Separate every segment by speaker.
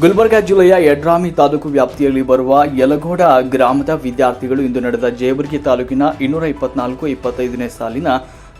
Speaker 1: ಗುಲ್ಬರ್ಗಾ ಜಿಲ್ಲೆಯ ಯಡ್ರಾಮಿ ತಾಲೂಕು ವ್ಯಾಪ್ತಿಯಲ್ಲಿ ಬರುವ ಯಲಗೋಡ ಗ್ರಾಮದ ವಿದ್ಯಾರ್ಥಿಗಳು ಇಂದು ನಡೆದ ಜೇವರ್ಗಿ ತಾಲೂಕಿನ ಇನ್ನೂರ ಇಪ್ಪತ್ನಾಲ್ಕು, ಇಪ್ಪತ್ತೈದನೇ ಸಾಲಿನ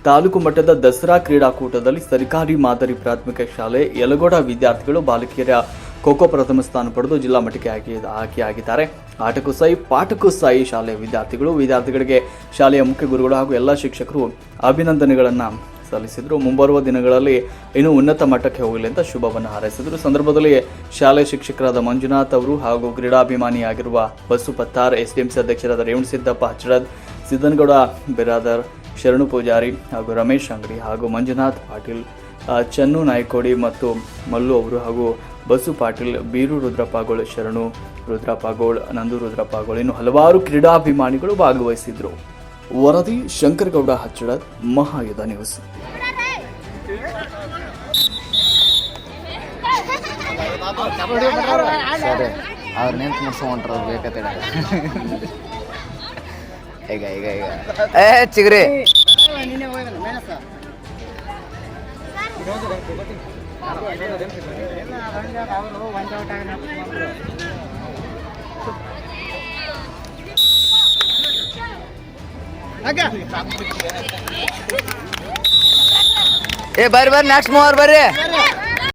Speaker 1: ತಾಲೂಕು ಮಟ್ಟದ ದಸರಾ ಕ್ರೀಡಾಕೂಟದಲ್ಲಿ ಸರ್ಕಾರಿ ಮಾದರಿ ಪ್ರಾಥಮಿಕ ಶಾಲೆ ಯಲಗೋಡ ವಿದ್ಯಾರ್ಥಿಗಳು ಬಾಲಕಿಯರ ಖೋಖೋ ಪ್ರಥಮ ಸ್ಥಾನ ಪಡೆದು ಜಿಲ್ಲಾ ಮಟ್ಟಕ್ಕೆ ಆಯ್ಕೆ ಆಯ್ಕೆಯಾಗಿದ್ದಾರೆ ಆಟಕ್ಕೂ ಸಾಯಿ ಪಾಠಕ್ಕೂ ಸಾಯಿ ಶಾಲೆಯ ವಿದ್ಯಾರ್ಥಿಗಳು ವಿದ್ಯಾರ್ಥಿಗಳಿಗೆ ಶಾಲೆಯ ಮುಖ್ಯ ಗುರುಗಳು ಹಾಗೂ ಎಲ್ಲ ಶಿಕ್ಷಕರು ಅಭಿನಂದನೆಗಳನ್ನು ಸಲ್ಲಿಸಿದರು. ಮುಂಬರುವ ದಿನಗಳಲ್ಲಿ ಇನ್ನೂ ಉನ್ನತ ಮಟ್ಟಕ್ಕೆ ಹೋಗಲಿ ಅಂತ ಶುಭವನ್ನು ಹಾರೈಸಿದರು. ಸಂದರ್ಭದಲ್ಲಿ ಶಾಲೆ ಶಿಕ್ಷಕರಾದ ಮಂಜುನಾಥ್ ಅವರು ಹಾಗೂ ಕ್ರೀಡಾಭಿಮಾನಿಯಾಗಿರುವ ಬಸು ಪತ್ತಾರ್, ಎಸ್ಡಿಎಂಸಿ ಅಧ್ಯಕ್ಷರಾದ ರೇವಣ್ ಸಿದ್ದಪ್ಪ ಹಚ್ಚರದ್ ಸಿದ್ದನಗೌಡ, ಬಿರಾದರ್, ಶರಣು ಪೂಜಾರಿ ಹಾಗೂ ರಮೇಶ್ ಅಂಗಡಿ ಹಾಗೂ ಮಂಜುನಾಥ್ ಪಾಟೀಲ್ ಚನ್ನು ನಾಯ್ಕೋಡಿ ಮತ್ತು ಮಲ್ಲು ಅವರು ಹಾಗೂ ಬಸು ಪಾಟೀಲ್, ಬೀರು ರುದ್ರಪ್ಪಗೋಳ್, ಶರಣು ರುದ್ರಪಾಗೋಳ್ ನಂದು ರುದ್ರಪಾಗೋಳ್ ಇನ್ನು ಹಲವಾರು ಕ್ರೀಡಾಭಿಮಾನಿಗಳು ಭಾಗವಹಿಸಿದ್ರು. ವರದಿ ಶಂಕರಗೌಡ ಹಚ್ಚಡದ್ ಮಹಾಯುಧ ನ್ಯೂಸ್.
Speaker 2: ಸರಿ ಅವ್ರು ನಿಂತು ಮುಡ್ಸ್ಕೊಂಡ್ರ ಬೇಕತ್ತೇಳ ಈಗ ಈಗ ಏ ಬರ್ರಿ ಬರ್ರಿ ನೆಕ್ಸ್ಟ್ ಮೂವರ್ ಬರ್ರಿ